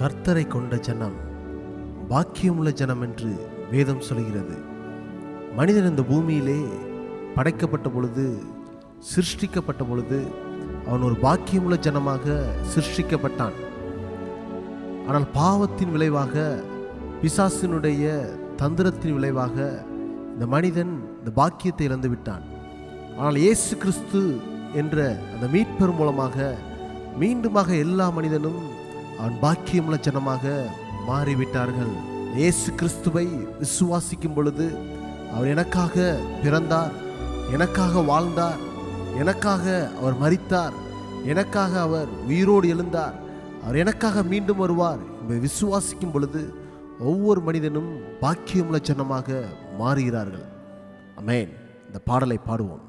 கர்த்தரை கொண்ட ஜனம் பாக்கியமுள்ள ஜனம் என்று வேதம் சொல்கிறது. மனிதன் இந்த பூமியிலே படைக்கப்பட்ட பொழுது சிருஷ்டிக்கப்பட்ட பொழுது அவன் ஒரு பாக்கியமுள்ள ஜனமாக சிருஷ்டிக்கப்பட்டான். ஆனால் பாவத்தின் விளைவாக பிசாசினுடைய தந்திரத்தின் விளைவாக இந்த மனிதன் இந்த பாக்கியத்தை இழந்து விட்டான் ஆனால் இயேசு கிறிஸ்து என்ற அந்த மீட்பர் மூலமாக மீண்டுமாக எல்லா மனிதனும் அவன் பாக்கியமுள்ள ஜனமாக மாறிவிட்டார்கள். இயேசு கிறிஸ்துவை விசுவாசிக்கும் பொழுது அவர் எனக்காக பிறந்தார் எனக்காக வாழ்ந்தார் எனக்காக அவர் மறித்தார் எனக்காக அவர் உயிரோடு எழுந்தார் அவர் எனக்காக மீண்டும் வருவார் என்பதை விசுவாசிக்கும் பொழுது ஒவ்வொரு மனிதனும் பாக்கியமுள்ள ஜனமாக மாறுகிறார்கள். அமேன் இந்த பாடலை பாடுவோம்.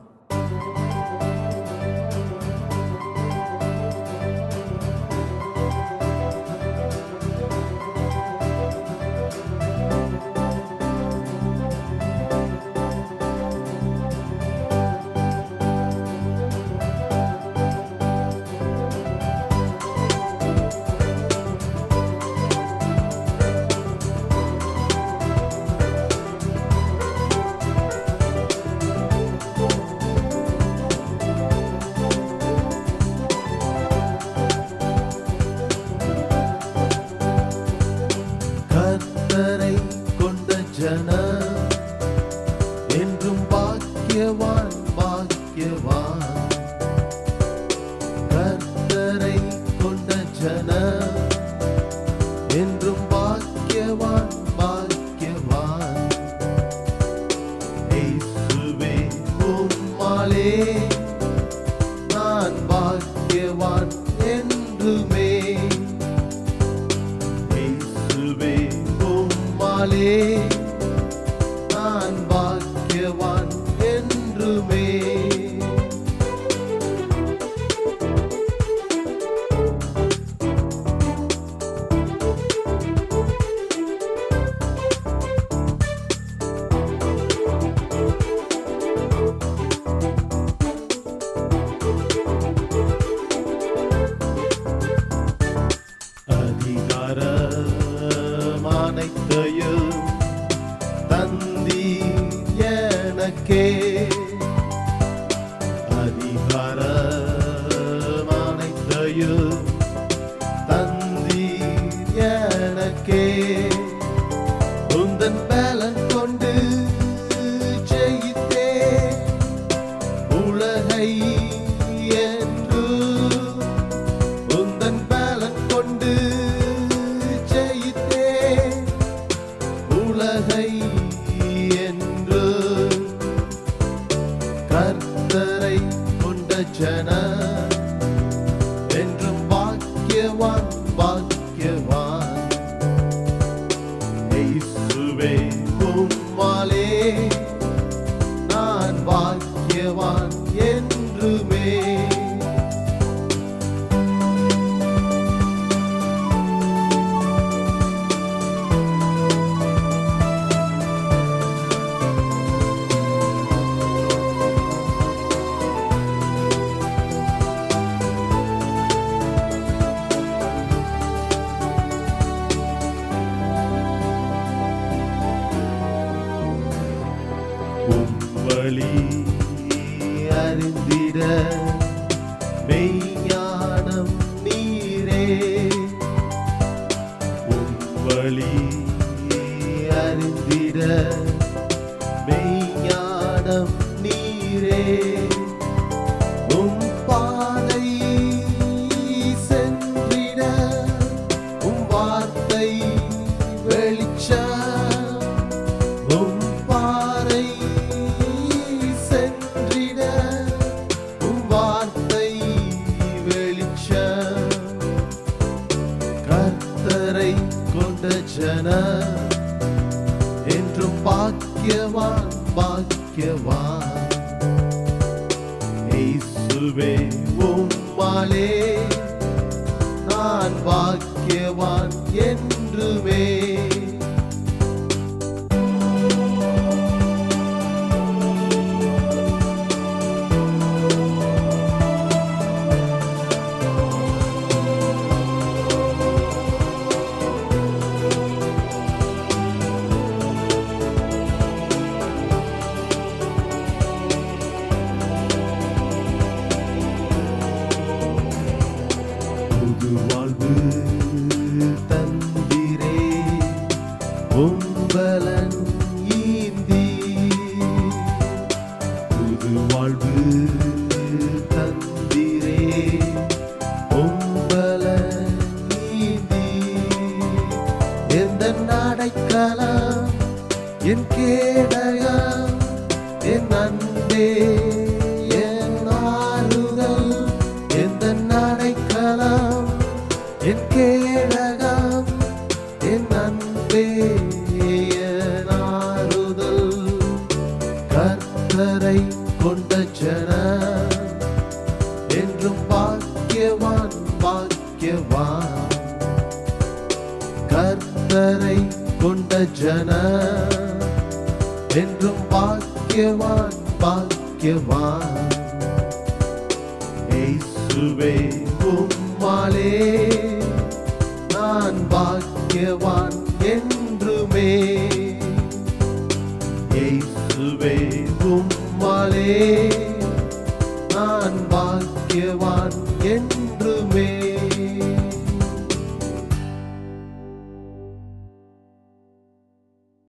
பாக்கியவான் பாக்கியவான் கர்த்தரை கொண்ட ஜன என்றும் பாக்கியவான் பாக்கியவான் இயேசுவே உம்மாலே நான் பாக்கியவான் என்றுமே. இயேசுவே உம்மாலே உலகை என்று கர்த்தரை கொண்ட ஜன என்றும் பாக்கியவான் பாக்கியவான். அறிந்திட. மெய்ஞானம் நீரே. உம் வழி அறிந்திட. மெய்ஞானம் நீரே. உம் பாதை சென்றிட. உம் வார்த்தை வெளிச்சம் கொண்ட ஜன என்றும் பாக்கியவான் பாக்கியவான். இயேசுவே உம்மாலே நான் பாக்கியவான் என்றுமே. எந்த நாடைக்கலாம் என் கேடையா என் அன்பே என் ஆறுதல். எந்த நாடைக்கலாம் என் கேடகம் என் அன்பே என் ஆறுதல். கர்த்தரை கொண்ட ஜன என்றும் பாக்கியவான் பாக்கியவான். கர்த்தரை கொண்ட ஜன என்றும் பாக்கியவான் பாக்கியவான். இயேசுவே உம்மாலே நான் பாக்கியவான் என்றுமே. இயேசுவே உம்மாலே